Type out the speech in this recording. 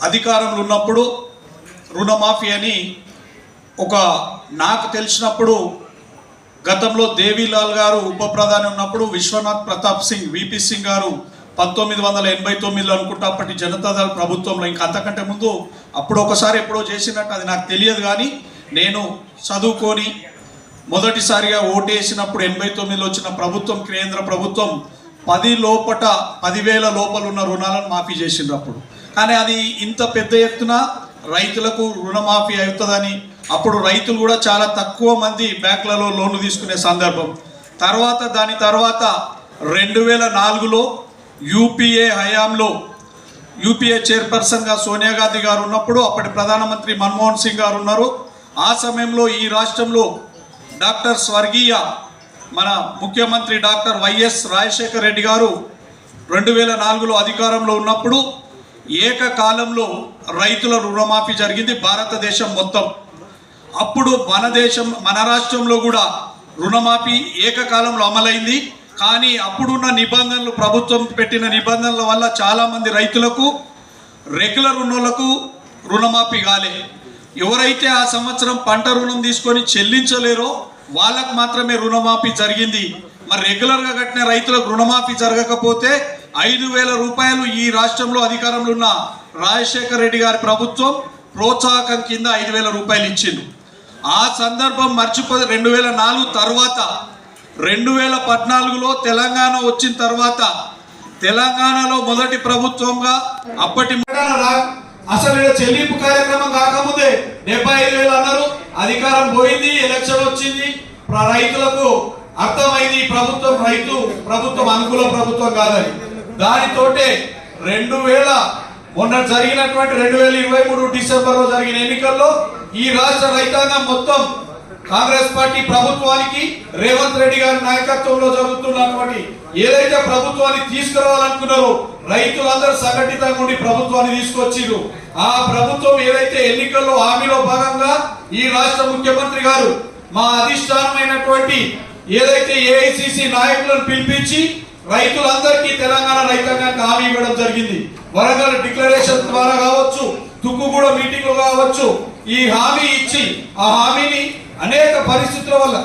అధికారంలో ఉన్నప్పుడు రుణమాఫీ అని ఒక నాకు తెలిసినప్పుడు గతంలో దేవీలాల్ గారు ఉప ప్రధాని ఉన్నప్పుడు విశ్వనాథ్ ప్రతాప్ సింగ్ విపి సింగ్ గారు పంతొమ్మిది వందల ఎనభై తొమ్మిదిలో అనుకుంటా అప్పటి జనతాదళ ప్రభుత్వంలో ఇంకా అంతకంటే ముందు అప్పుడు ఒకసారి ఎప్పుడో చేసినట్టు అది నాకు తెలియదు కానీ నేను చదువుకొని మొదటిసారిగా ఓటేసినప్పుడు ఎనభై తొమ్మిదిలో వచ్చిన ప్రభుత్వం కేంద్ర ప్రభుత్వం పది లోపట పదివేల లోపల ఉన్న రుణాలను మాఫీ చేసిండ్రు అప్పుడు. కానీ అది ఇంత పెద్ద ఎత్తున రైతులకు రుణమాఫీ అవుతుందని అప్పుడు రైతులు కూడా చాలా తక్కువ మంది బ్యాంకులలో లోన్లు తీసుకునే సందర్భం. తర్వాత దాని తర్వాత రెండు వేల నాలుగులో యూపీఏ హయాంలో యూపీఏ చైర్పర్సన్గా సోనియా గాంధీ గారు ఉన్నప్పుడు అప్పటి ప్రధానమంత్రి మన్మోహన్ సింగ్ గారు ఉన్నారు. ఆ సమయంలో ఈ రాష్ట్రంలో డాక్టర్ స్వర్గీయ మన ముఖ్యమంత్రి డాక్టర్ వైఎస్ రాజశేఖర రెడ్డి గారు రెండు వేల నాలుగులో అధికారంలో ఉన్నప్పుడు ఏకకాలంలో రైతుల రుణమాఫీ జరిగింది భారతదేశం మొత్తం. అప్పుడు మన దేశం మన రాష్ట్రంలో కూడా రుణమాఫీ ఏకకాలంలో అమలైంది. కానీ అప్పుడున్న నిబంధనలు ప్రభుత్వం పెట్టిన నిబంధనల వల్ల చాలామంది రైతులకు రెగ్యులర్ ఉన్నోళ్ళకు రుణమాఫీ కాలే. ఎవరైతే ఆ సంవత్సరం పంట రుణం తీసుకొని చెల్లించలేరో వాళ్ళకు మాత్రమే రుణమాఫీ జరిగింది. మరి రెగ్యులర్గా కట్టిన రైతులకు రుణమాఫీ జరగకపోతే ఐదు వేల రూపాయలు ఈ రాష్ట్రంలో అధికారంలో ఉన్న రాజశేఖర రెడ్డి గారి ప్రభుత్వం ప్రోత్సాహకం కింద ఐదు వేల రూపాయలు ఇచ్చింది. ఆ సందర్భం మర్చిపో రెండు వేల నాలుగు తర్వాత రెండు వేల పద్నాలుగులో తెలంగాణ వచ్చిన తర్వాత తెలంగాణలో మొదటి ప్రభుత్వంగా అప్పటి అసలు చెల్లింపు కార్యక్రమం కాకముందే డెబ్బై ఐదు వేలు అన్నారు. అధికారం పోయింది ఎలక్షన్ వచ్చింది. రైతులకు అర్థమైంది ప్రభుత్వం రైతు ప్రభుత్వం అనుకూల ప్రభుత్వం కాదని. దానితోటే రెండు వేల మొన్న జరిగినటువంటి రెండు వేల ఇరవై మూడు డిసెంబర్లో జరిగిన ఎన్నికల్లో ఈ రాష్ట్ర రైతాంగం మొత్తం కాంగ్రెస్ పార్టీ ప్రభుత్వానికి రేవంత్ రెడ్డి గారి నాయకత్వంలో జరుగుతున్నటువంటి ఏదైతే ప్రభుత్వాన్ని తీసుకురావాలనుకున్నారో రైతులందరూ సంఘటితంగా ఉండి ప్రభుత్వాన్ని తీసుకొచ్చిరు ఆ ప్రభుత్వం ఏదైతే ఎన్నికల్లో హామీలో భాగంగా ఈ రాష్ట్ర ముఖ్యమంత్రి గారు మా అధిష్టానమైనటువంటి ఏదైతే ఏఐసిసి నాయకులను పిలిపించి రైతులందరికీ తెలంగాణ రైతాంగానికి హామీ ఇవ్వడం జరిగింది. వరంగల్ డిక్లరేషన్ ద్వారా కావచ్చు తుక్కుగూడ మీటింగ్ కావచ్చు ఈ హామీ ఇచ్చి ఆ హామీని అనేక పరిస్థితుల వల్ల